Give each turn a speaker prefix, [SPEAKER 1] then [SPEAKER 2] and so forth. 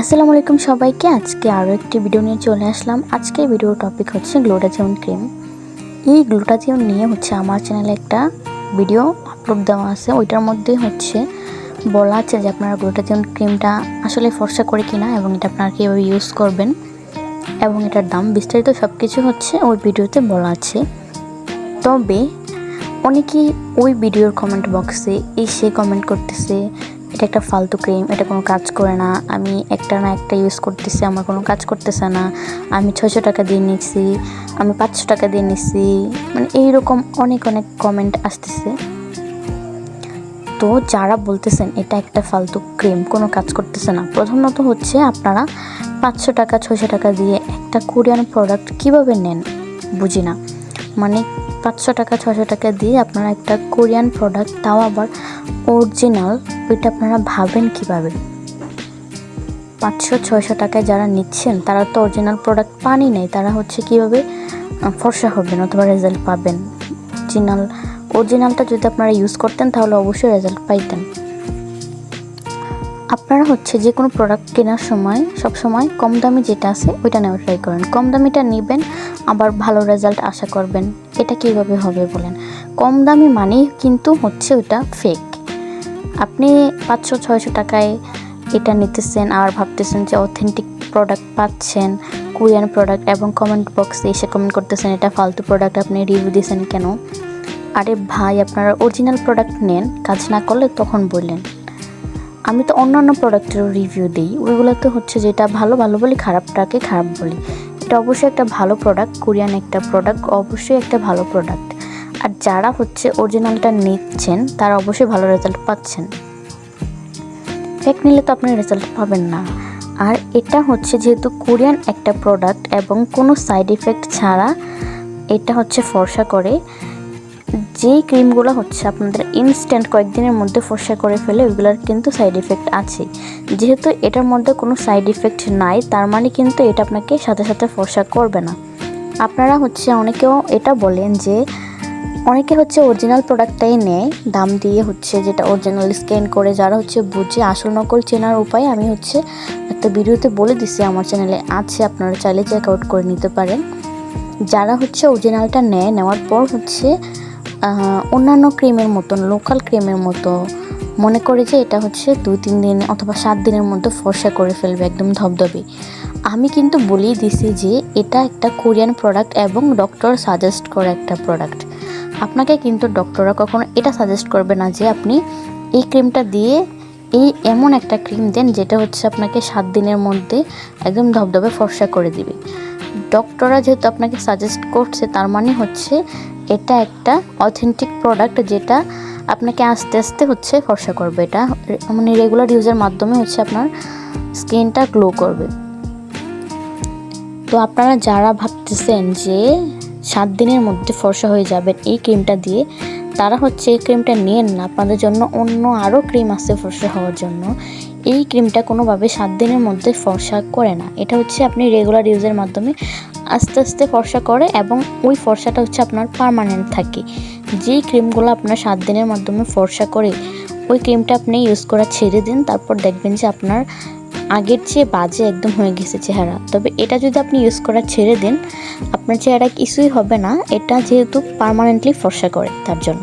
[SPEAKER 1] আসসালামু আলাইকুম সবাইকে। আজকে আরও একটি ভিডিও নিয়ে চলে আসলাম। আজকে ভিডিও টপিক হচ্ছে গ্লুটাথিয়ন ক্রিম এই গ্লুটাথিয়ন নিয়ে হচ্ছে আমার চ্যানেলে একটা ভিডিও আপলোড দেওয়া আছে। ওইটার মধ্যে হচ্ছে বলা আছে যে আপনারা গ্লুটাথিয়ন ক্রিমটা আসলে ফর্সা করে কিনা এবং এটা আপনারা কীভাবে ইউজ করবেন এবং এটার দাম বিস্তারিত সব কিছু হচ্ছে ওই ভিডিওতে বলা আছে। তবে অনেকেই ওই ভিডিওর কমেন্ট বক্সে এসে কমেন্ট করতেছে এটা একটা ফালতু ক্রিম, এটা কোনো কাজ করে না। আমি একটা না একটা ইউজ করতেছি, আমার কোনো কাজ করতেছে না। আমি ছয়শো টাকা দিয়ে নিচ্ছি আমি পাঁচশো টাকা দিয়ে নিচ্ছি মানে এইরকম অনেক অনেক কমেন্ট আসতেছে। তো যারা বলতেছেন, এটা একটা ফালতু ক্রিম, কোনো কাজ করতেছে না। প্রথমত হচ্ছে আপনারা পাঁচশো টাকা, ছয়শো টাকা দিয়ে একটা কোরিয়ান প্রোডাক্ট কীভাবে নেন, বুঝি না। মানে পাঁচশো টাকা ছশো টাকা দিয়ে আপনারা একটা কোরিয়ান প্রোডাক্ট তাও আবার অরিজিনাল ওইটা আপনারা ভাবেন কীভাবে? পাঁচশো, ছয়শো টাকায় যারা নিচ্ছেন, তারা তো অরিজিনাল প্রোডাক্ট পানই নেই, তারা হচ্ছে কীভাবে ফর্সা হবেন অথবা রেজাল্ট পাবেন? অরিজিনাল অরিজিনালটা যদি আপনারা ইউজ করতেন, তাহলে অবশ্যই রেজাল্ট পাইতেন। আপনারা হচ্ছে যে কোনো প্রোডাক্ট কেনার সময়, সব সময় কম দামি যেটা আছে, ওইটা নেওয়ার ট্রাই করেন। কম দামিটা নেবেন, আবার ভালো রেজাল্ট আশা করবেন। এটা কীভাবে হবে বলেন। কম দামি মানেই কিন্তু হচ্ছে ওটা ফেক আপনি পাঁচশো, ছয়শো টাকায় এটা নিতেছেন আর ভাবতেছেন যে অথেন্টিক প্রোডাক্ট পাচ্ছেন কোরিয়ান প্রোডাক্ট এবং কমেন্ট বক্সে এসে কমেন্ট করতেছেন, এটা ফালতু প্রোডাক্ট আপনি রিভিউ দিয়েছেন কেন? আরে ভাই, আপনারা অরিজিনাল প্রোডাক্ট নেন, কাজ না করলে তখন বললেন। আমি তো অন্যান্য প্রোডাক্টেরও রিভিউ দিই। ওইগুলোতে হচ্ছে যেটা ভালো ভালো বলি, খারাপটাকে খারাপ বলি। এটা অবশ্যই একটা ভালো প্রোডাক্ট কোরিয়ান একটা প্রোডাক্ট অবশ্যই একটা ভালো প্রোডাক্ট আর যারা হচ্ছে অরিজিনালটা নিচ্ছেন, তারা অবশ্যই ভালো রেজাল্ট পাচ্ছেন। ফেক নিলে তো আপনি রেজাল্ট পাবেন না। আর এটা হচ্ছে যেহেতু কোরিয়ান একটা প্রোডাক্ট এবং কোনো সাইড ইফেক্ট ছাড়া এটা হচ্ছে ফর্সা করে যেই ক্রিমগুলো হচ্ছে আপনাদের ইনস্ট্যান্ট কয়েকদিনের মধ্যে ফর্সা করে ফেলে, ওইগুলোর কিন্তু সাইড ইফেক্ট আছে। যেহেতু এটার মধ্যে কোনো সাইড ইফেক্ট নাই, তার মানে কিন্তু এটা আপনাকে সাথে সাথে ফর্সা করবে না। আপনারা হচ্ছে অনেকেও এটা বলেন যে, অনেকে হচ্ছে অরিজিনাল প্রোডাক্টটাই নেয়, দাম দিয়ে হচ্ছে যেটা অরিজিনাল স্ক্যান করে যারা হচ্ছে বুঝে আসল নকল চেনার উপায়, আমি হচ্ছে একটা ভিডিওতে বলে দিছি, আমার চ্যানেলে আছে, আপনারা চাইলে চেক আউট করে নিতে পারেন। যারা হচ্ছে অরিজিনালটা নেয়, নেওয়ার পর হচ্ছে অন্যান্য ক্রিমের মতন লোকাল ক্রিমের মতো মনে করে যে এটা হচ্ছে দুই তিন দিন অথবা সাত দিনের মধ্যে ফর্সা করে ফেলবে, একদম ধবধবে। আমি কিন্তু বলেই দিছি যে এটা একটা কোরিয়ান প্রোডাক্ট এবং ডক্টর সাজেস্ট করা একটা প্রোডাক্ট আপনাকে কিন্তু ডক্টররা কখনো এটা সাজেস্ট করবে না যে আপনি এই ক্রিমটা দিয়ে এই এমন একটা ক্রিম দেন যেটা হচ্ছে আপনাকে সাত দিনের মধ্যে একদম ধবধবে ফর্সা করে দিবে। ডক্টররা যেহেতু আপনাকে সাজেস্ট করছে, তার মানে হচ্ছে এটা একটা অথেন্টিক প্রোডাক্ট যেটা আপনাকে আস্তে আস্তে হচ্ছে ফর্সা করবে। এটা মানে রেগুলার ইউজের মাধ্যমে হচ্ছে আপনার স্কিনটা গ্লো করবে। তো আপনারা যারা ভাবতেছেন যে সাত দিনের মধ্যে ফর্সা হয়ে যাবেন এই ক্রিমটা দিয়ে, তারা হচ্ছে এই ক্রিমটা নেন না। আপনাদের জন্য অন্য আরও ক্রিম আছে ফর্সা হওয়ার জন্য। এই ক্রিমটা কোনোভাবে সাত দিনের মধ্যে ফর্সা করে না। এটা হচ্ছে আপনি রেগুলার ইউজের মাধ্যমে আস্তে আস্তে ফর্সা করে এবং ওই ফর্সাটা হচ্ছে আপনার পারমানেন্ট থাকে। যেই ক্রিমগুলো আপনার সাত দিনের মাধ্যমে ফর্সা করে, ওই ক্রিমটা আপনি ইউজ করা ছেড়ে দিন, তারপর দেখবেন যে আপনার আগের চেয়ে বাজে একদম হয়ে গেছে চেহারা। তবে এটা যদি আপনি ইউজ করা ছেড়ে দেন, আপনার চেহারা কিছুই হবে না, এটা যেহেতু পারমানেন্টলি ফর্সা করে, তার জন্য।